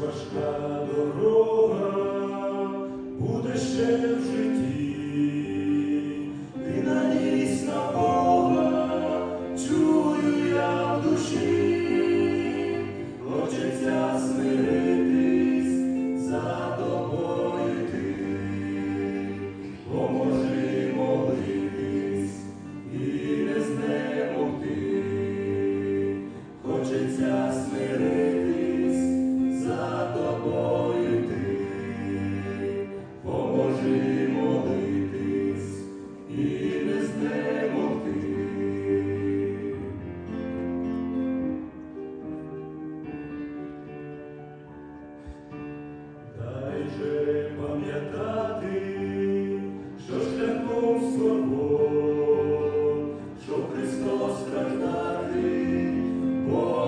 важка дорога, буде ще в житті, ти надійсь на Бога, чую я в душі, хочеться смиритись за тобою йти, поможи молитись і не знемогти, хочеться смиритись. Христос рождає, Бог.